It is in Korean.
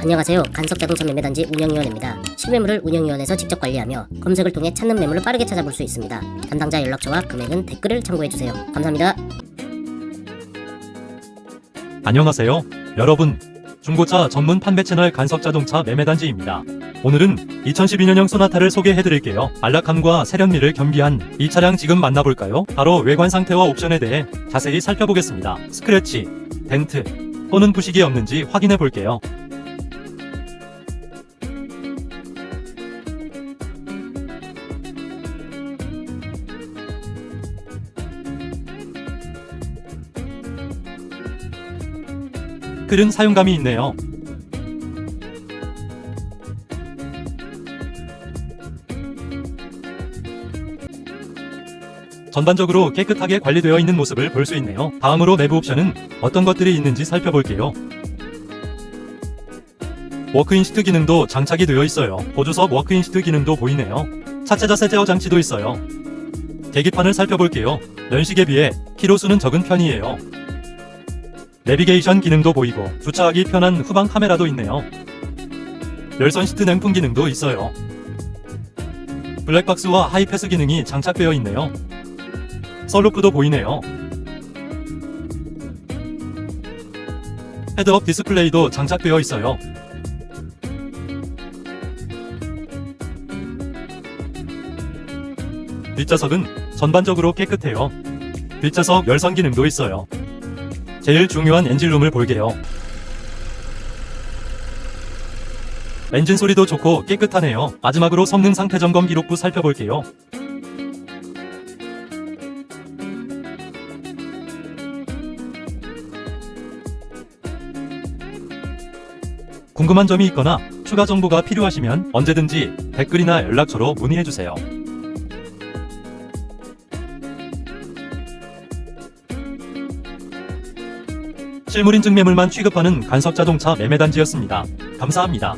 안녕하세요. 간섭자동차 매매단지 운영위원입니다. 실매물을 운영위원회에서 직접 관리하며 검색을 통해 찾는 매물을 빠르게 찾아볼 수 있습니다. 담당자 연락처와 금액은 댓글을 참고해주세요. 감사합니다. 안녕하세요. 여러분. 중고차 전문 판매 채널 간섭자동차 매매단지입니다. 오늘은 2012년형 소나타를 소개해 드릴게요. 안락함과 세련미를 겸비한 이 차량 지금 만나볼까요? 바로 외관 상태와 옵션에 대해 자세히 살펴보겠습니다. 스크래치, 덴트, 또는 부식이 없는지 확인해 볼게요. 글은 사용감이 있네요. 전반적으로 깨끗하게 관리되어 있는 모습을 볼 수 있네요. 다음으로 내부 옵션은 어떤 것들이 있는지 살펴볼게요. 워크인 시트 기능도 장착이 되어 있어요. 보조석 워크인 시트 기능도 보이네요. 차체자 세 제어 장치도 있어요. 계기판을 살펴볼게요. 연식에 비해 키로수는 적은 편이에요. 내비게이션 기능도 보이고 주차하기 편한 후방 카메라도 있네요. 열선 시트 냉풍 기능도 있어요. 블랙박스와 하이패스 기능이 장착되어 있네요. 썬루프도 보이네요. 헤드업 디스플레이도 장착되어 있어요. 뒷좌석은 전반적으로 깨끗해요. 뒷좌석 열선 기능도 있어요. 제일 중요한 엔진룸을 볼게요. 엔진 소리도 좋고 깨끗하네요. 마지막으로 성능 상태 점검 기록부 살펴볼게요. 궁금한 점이 있거나 추가 정보가 필요하시면 언제든지 댓글이나 연락처로 문의해주세요. 실물인증 매물만 취급하는 간섭 자동차 매매단지였습니다. 감사합니다.